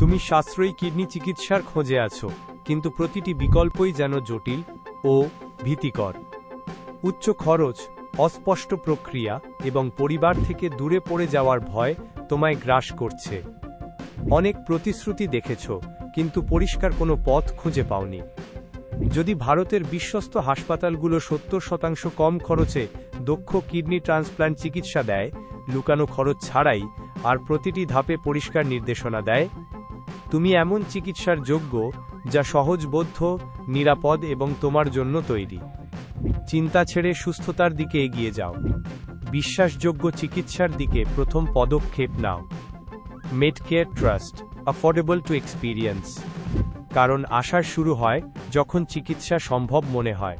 তুমি সাশ্রয়ী কিডনি চিকিৎসার খোঁজে আছো, কিন্তু প্রতিটি বিকল্পই যেন জটিল ও ভীতিকর। উচ্চ খরচ, অস্পষ্ট প্রক্রিয়া এবং পরিবার থেকে দূরে পড়ে যাওয়ার ভয় তোমায় গ্রাস করছে। অনেক প্রতিশ্রুতি দেখেছ, কিন্তু পরিষ্কার কোনো পথ খুঁজে পাওনি। যদি ভারতের বিশ্বস্ত হাসপাতালগুলো সত্তর শতাংশ কম খরচে দক্ষ কিডনি ট্রান্সপ্ল্যান্ট চিকিৎসা দেয় লুকানো খরচ ছাড়াই আর প্রতিটি ধাপে পরিষ্কার নির্দেশনা দেয়। তুমি এমন চিকিৎসার যোগ্য যা সহজবোধ্য, নিরাপদ এবং তোমার জন্য তৈরি। চিন্তা ছেড়ে সুস্থতার দিকে এগিয়ে যাও। বিশ্বাসযোগ্য চিকিৎসার দিকে প্রথম পদক্ষেপ নাও। Medcare Trust affordable to experience কারণ আশার শুরু হয় যখন চিকিৎসা সম্ভব মনে হয়।